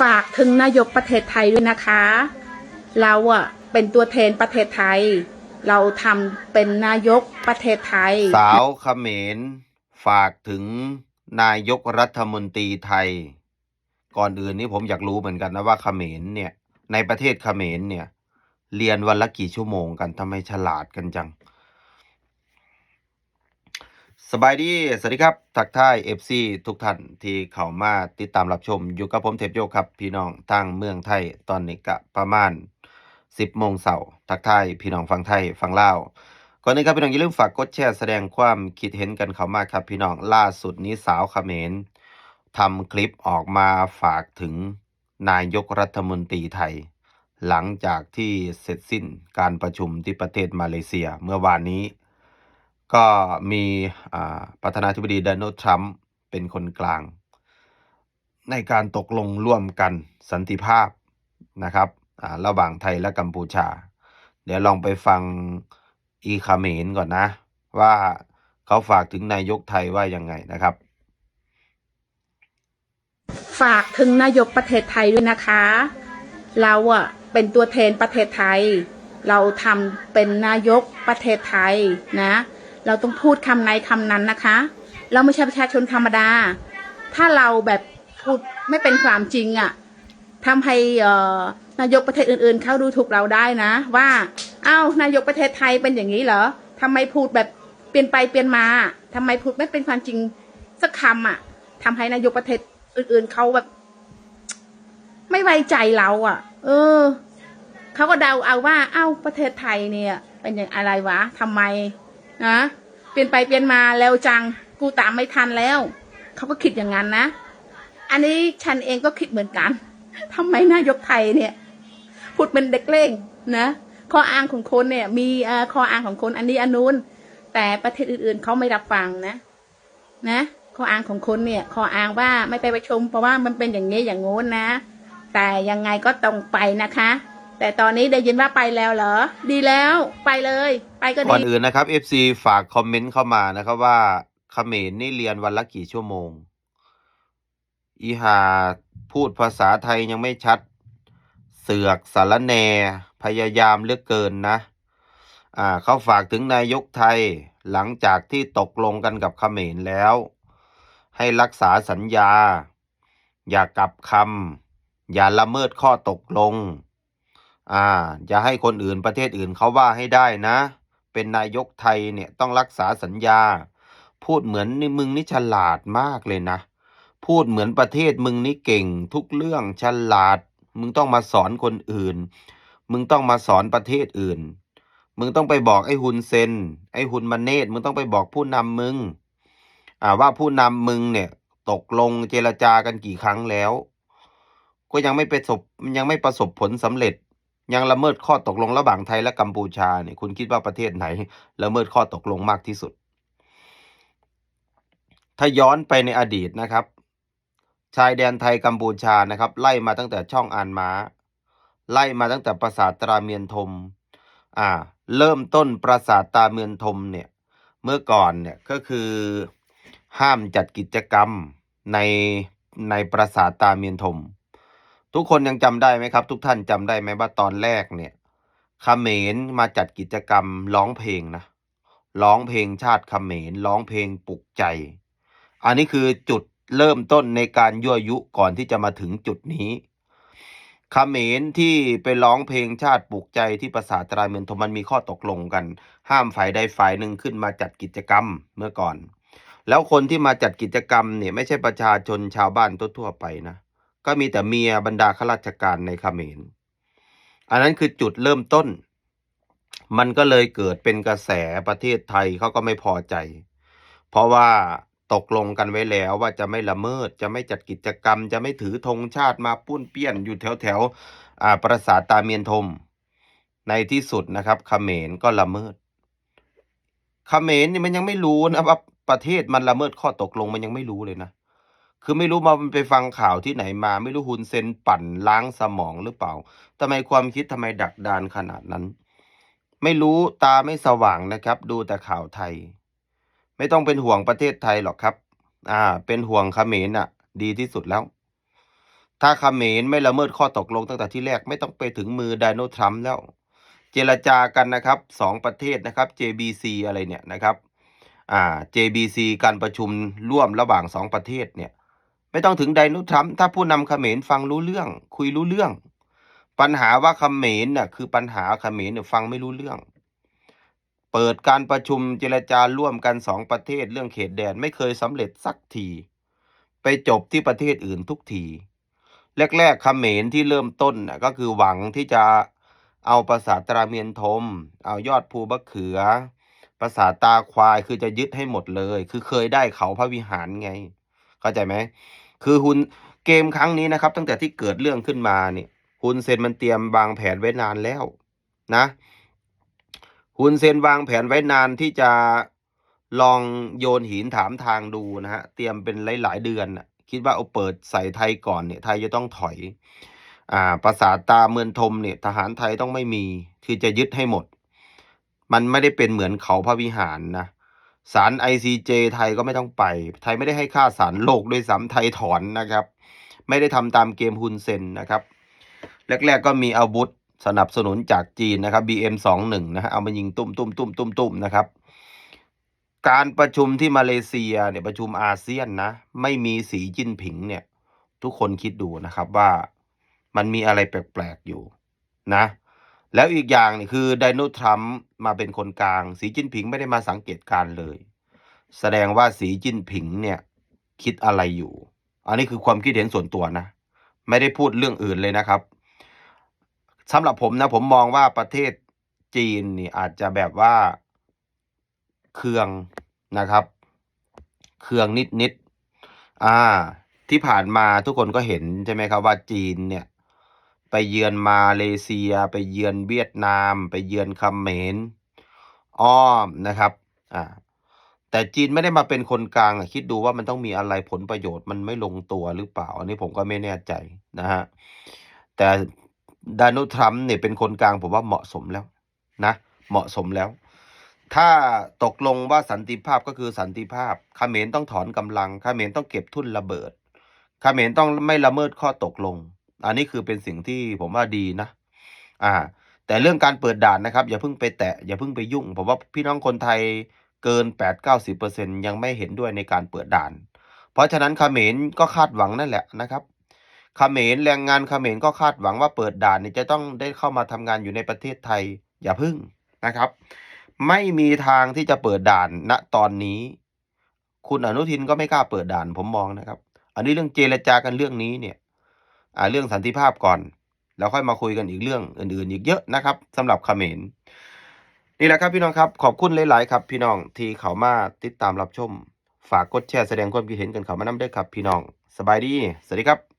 ฝากถึงนายกประเทศไทยด้วยนะคะ เราอะเป็นตัวแทนประเทศไทย เราทำเป็นนายกประเทศไทย สาวเขมร ฝากถึงนายกรัฐมนตรีไทย ก่อนอื่นนี่ผมอยากรู้เหมือนกันนะว่าเขมรเนี่ย ในประเทศเขมรเนี่ย เรียนวันละกี่ชั่วโมงกันทำไมฉลาดกันจัง สบายดี สวัสดีครับ ทักทาย FC ทุกท่านที่เข้ามาติดตามรับชม อยู่กับผมเทพโยครับ พี่น้องทางเมืองไทย ตอนนี้กะประมาณ 10โมงเสาร์ทักทายพี่น้องฟังไทยฟังลาว ก่อนอื่นครับพี่น้องอย่าลืมฝากกดแชร์แสดงความคิดเห็นกันเข้ามาครับ พี่น้องล่าสุดนี้สาวเขมรทำคลิปออกมาฝากถึงนายกรัฐมนตรีไทย หลังจากที่เสร็จสิ้นการประชุมที่ประเทศมาเลเซียเมื่อวานนี้ ก็มีประธานาธิบดีโดนัลด์ทรัมป์เป็นคนกลาง ในการตกลงร่วมกันสันติภาพนะครับระหว่างไทยและกัมพูชา เดี๋ยวลองไปฟังอีคาเมนก่อนนะ ว่าเขาฝากถึงนายกไทยว่ายังไงนะครับ ฝากถึงนายกประเทศไทยด้วยนะคะ เราอะเป็นตัวแทนประเทศไทย เราทำเป็นนายกประเทศไทยนะ เราต้องพูดคำไหนคำนั้นนะคะ เราไม่ใช่ประชาชนธรรมดา ถ้าเราแบบพูดไม่เป็นความจริงอะทำให้นายกประเทศอื่นๆ เขาดูถูกเราได้นะ ว่าอ้าวนายกประเทศไทยเป็นอย่างนี้เหรอทำไมพูดแบบเปลี่ยนไปเปลี่ยนมาทำไมพูดไม่เป็นความจริงสักคำอะทำให้นายกประเทศอื่น ๆเขาแบบ ไม่ไว้ใจเราอะ่ะ เออเขาก็เดาเอาว่า เอ้าประเทศไทยเนี่ย เป็นอย่างอะไรวะทำไม นะเปลี่ยนไปเปลี่ยนมาแล้วจังกูตามไม่ทันแล้ว เขาก็คิดอย่างนั้นนะ อันนี้ฉันเองก็คิดเหมือนกันทำไมนายกไทยเนี่ย พูดเป็นเด็กเล่งนะข้ออ้างของคนเนี่ย มีข้ออ้างของคนอันนี้อันนู้นแต่ประเทศอื่นๆเขาไม่รับฟังนะ นะข้ออ้างของคนเนี่ยข้ออ้างว่าไม่ไปประชุมเพราะว่ามันเป็นอย่างนี้อย่างงู้นนะ แต่ยังไงก็ต้องไปนะคะ แต่ตอนนี้ได้ยินว่าไปแล้วเหรอ ดีแล้วไปเลย ไปก็ก่อนอื่นนะครับ FC ฝากคอมเมนต์เข้ามานะครับว่าเขมรนี่เรียนวันละกี่ชั่วโมง อีหาพูดภาษาไทยยังไม่ชัด เสือกสารแน พยายามเลือกเกินนะ อ่าเขาฝากถึงนายกไทยหลังจากที่ตกลงกันกับเขมรแล้ว ให้รักษาสัญญา อย่ากลับคำอย่าละเมิดข้อตกลง อ่าอย่าให้คนอื่นประเทศอื่นเขาว่าให้ได้นะ เป็นนายกไทยเนี่ยต้องรักษาสัญญา พูดเหมือนนี่มึงนี่ฉลาดมากเลยนะ พูดเหมือนประเทศมึงนี่เก่ง ทุกเรื่องฉลาด มึงต้องมาสอนคนอื่น มึงต้องมาสอนประเทศอื่น มึงต้องไปบอกไอ้ฮุนเซนไอ้ฮุนมาเนตมึงต้องไปบอกผู้นำมึงอ่าว่าผู้นำมึงเนี่ยตกลงเจรจากันกี่ครั้งแล้ว ก็ยังไม่ประสบยังไม่ประสบผลสำเร็จ ยังละเมิดข้อตกลงระหว่างไทยและกัมพูชาเนี่ยคุณคิดว่าประเทศไหน ละเมิดข้อตกลงมากที่สุด ถ้าย้อนไปในอดีตนะครับ ชายแดนไทยกัมพูชานะครับ ไล่มาตั้งแต่ช่องอานม้า ไล่มาตั้งแต่ปราสาทตราเมียนทมอ่า เริ่มต้นปราสาทตราเมียนทมเนี่ยเมื่อก่อนเนี่ยก็คือห้ามจัดกิจกรรมในในปราสาทตราเมียนทม ทุกคนยังจำได้ไหมครับ ทุกท่านจำได้ไหมว่าตอนแรกเนี่ยเขมรมาจัดกิจกรรมร้องเพลงนะร้องเพลงชาติเขมรร้องเพลงปลุกใจ อันนี้คือจุดเริ่มต้นในการยั่วยุก่อนที่จะมาถึงจุดนี้เขมรที่ไปร้องเพลงชาติปลุกใจที่ปราสาตรายเมืองทมมันมีข้อตกลงกัน ห้ามฝ่ายใดฝ่ายหนึ่งขึ้นมาจัดกิจกรรมเมื่อก่อน แล้วคนที่มาจัดกิจกรรมเนี่ยไม่ใช่ประชาชนชาวบ้านทั่วๆไปนะ ก็มีแต่เมียบรรดาข้าราชการในเขมร อันนั้นคือจุดเริ่มต้น มันก็เลยเกิดเป็นกระแสประเทศไทยเขาก็ไม่พอใจ เพราะว่าตกลงกันไว้แล้วว่าจะไม่ละเมิดจะไม่จัดกิจกรรม จะไม่ถือธงชาติมาปุ้นเปี้ยนอยู่แถวแถวปราสาทตาเมียนทม ในที่สุดนะครับเขมรก็ละเมิดเขมรนี่มันยังไม่รู้นะว่าประเทศมันละเมิดข้อตกลงมันยังไม่รู้เลยนะ คือไม่รู้มาไปฟังข่าวที่ไหนมา ไม่รู้ฮุนเซนปั่นล้างสมองหรือเปล่าทำไมความคิดทำไมดักดานขนาดนั้น ไม่รู้ตาไม่สว่างนะครับ ดูแต่ข่าวไทย ไม่ต้องเป็นห่วงประเทศไทยหรอกครับ อ่า เป็นห่วงเขมรอะ ดีที่สุดแล้ว ถ้าเขมรไม่ละเมิดข้อตกลงตั้งแต่ที่แรกไม่ต้องไปถึงมือโดโนทรัมป์แล้ว เจรจากันนะครับสองประเทศนะครับ JBC อะไรเนี่ยนะครับ อ่า JBC การประชุมร่วมระหว่างสองประเทศเนี่ย ไม่ต้องถึงไดโนัลด์ทรัมถ้าผู้นำเขมรฟังรู้เรื่อง คุยรู้เรื่อง ปัญหาว่าเขมรน่ะคือปัญหาเขมรเนี่ยฟังไม่รู้เรื่อง เปิดการประชุมเจรจาร่วมกันสองประเทศเรื่องเขตแดนไม่เคยสำเร็จสักที ไปจบที่ประเทศอื่นทุกทีแรกๆเขมรที่เริ่มต้นน่ะก็คือหวังที่จะเอาปราสาตราเมียนทม เอายอดภูบะเขือปราสาตาควายคือจะยึดให้หมดเลย คือเคยได้เขาพระวิหารไง เข้าใจไหมคือฮุนเกมครั้งนี้นะครับ ตั้งแต่ที่เกิดเรื่องขึ้นมาเนี่ยฮุนเซนมันเตรียมวางแผนไว้นานแล้วนะฮุนเซนวางแผนไว้นานที่จะลองโยนหินถามทางดูนะฮะเตรียมเป็นหลาย ๆ เดือนคิดว่าเอาเปิดใส่ไทยก่อนเนี่ยไทยจะต้องถอยอ่าปราสาตาเมืองทมเนี่ยทหารไทยต้องไม่มีคือจะยึดให้หมด มันไม่ได้เป็นเหมือนเขาพระวิหารนะ ศาล ICJ ไทยก็ไม่ต้องไป ไทยไม่ได้ให้ค่าศาลโลกด้วยซ้ำไทยถอนนะครับ ไม่ได้ทำตามเกมฮุนเซนนะครับ แรก ๆ ก็มีอาวุธสนับสนุนจากจีนนะครับ BM 2 1 นะฮะเอามายิงตุ้มตุ้มตุ้มตุ้มตุ้มนะครับ การประชุมที่มาเลเซียเนี่ยประชุมอาเซียนนะ ไม่มีสีจิ้นผิงเนี่ย ทุกคนคิดดูนะครับว่ามันมีอะไรแปลก ๆ อยู่นะ แล้วอีกอย่างนี่คือไดโนทรัมป์มาเป็นคนกลาง สีจิ้นผิงไม่ได้มาสังเกตการ์เลย แสดงว่าสีจิ้นผิงเนี่ยคิดอะไรอยู่ อันนี้คือความคิดเห็นส่วนตัวนะ ไม่ได้พูดเรื่องอื่นเลยนะครับสำหรับผมนะผมมองว่าประเทศจีนนี่อาจจะแบบว่าเคืองนะครับ เคืองนิดนิดอ่า ที่ผ่านมาทุกคนก็เห็นใช่ไหมครับว่าจีนเนี่ย ไปเยือนมาเลเซีย ไปเยือนเวียดนาม ไปเยือนเขมรอ้อมนะครับอ่าแต่จีนไม่ได้มาเป็นคนกลางคิดดูว่ามันต้องมีอะไรผลประโยชน์มันไม่ลงตัวหรือเปล่า อันนี้ผมก็ไม่แน่ใจนะฮะแต่ดานุทรัมเนี่ยเป็นคนกลางผมว่าเหมาะสมแล้วนะเหมาะสมแล้ว ถ้าตกลงว่าสันติภาพก็คือสันติภาพเขมรต้องถอนกำลังเขมรต้องเก็บทุนระเบิดเขมรต้องไม่ละเมิดข้อตกลง อันนี้คือเป็นสิ่งที่ผมว่าดีนะ อ่า แต่เรื่องการเปิดด่านนะครับ อย่าเพิ่งไปแตะอย่าเพิ่งไปยุ่งผมว่าพี่น้องคนไทยเกิน 8-90%ยังไม่เห็นด้วยในการเปิดด่าน เพราะฉะนั้นขเขมรก็คาดหวังนั่นแหละนะครับขเขมรแรงงานขเขมรก็คาดหวังว่าเปิดด่านนี่จะต้องได้เข้ามาทำงานอยู่ในประเทศไทย อย่าพึ่งนะครับ ไม่มีทางที่จะเปิดด่านณตอนนี้ คุณอนุทินก็ไม่กล้าเปิดด่านผมมองนะครับ อันนี้เรื่องเจรจากันเรื่องนี้เนี่ย เรื่องสันติภาพก่อน แล้วค่อยมาคุยกันอีกเรื่องอื่นๆ อีกเยอะนะครับสำหรับเขมรนี่แหละครับพี่น้องครับขอบคุณหลาย ๆ ครับ พี่น้องที่เขามาติดตามรับชม ฝากกดแชร์แสดงความคิดเห็นกันเขามานำด้วยครับ พี่น้องสบายดี สวัสดีครับ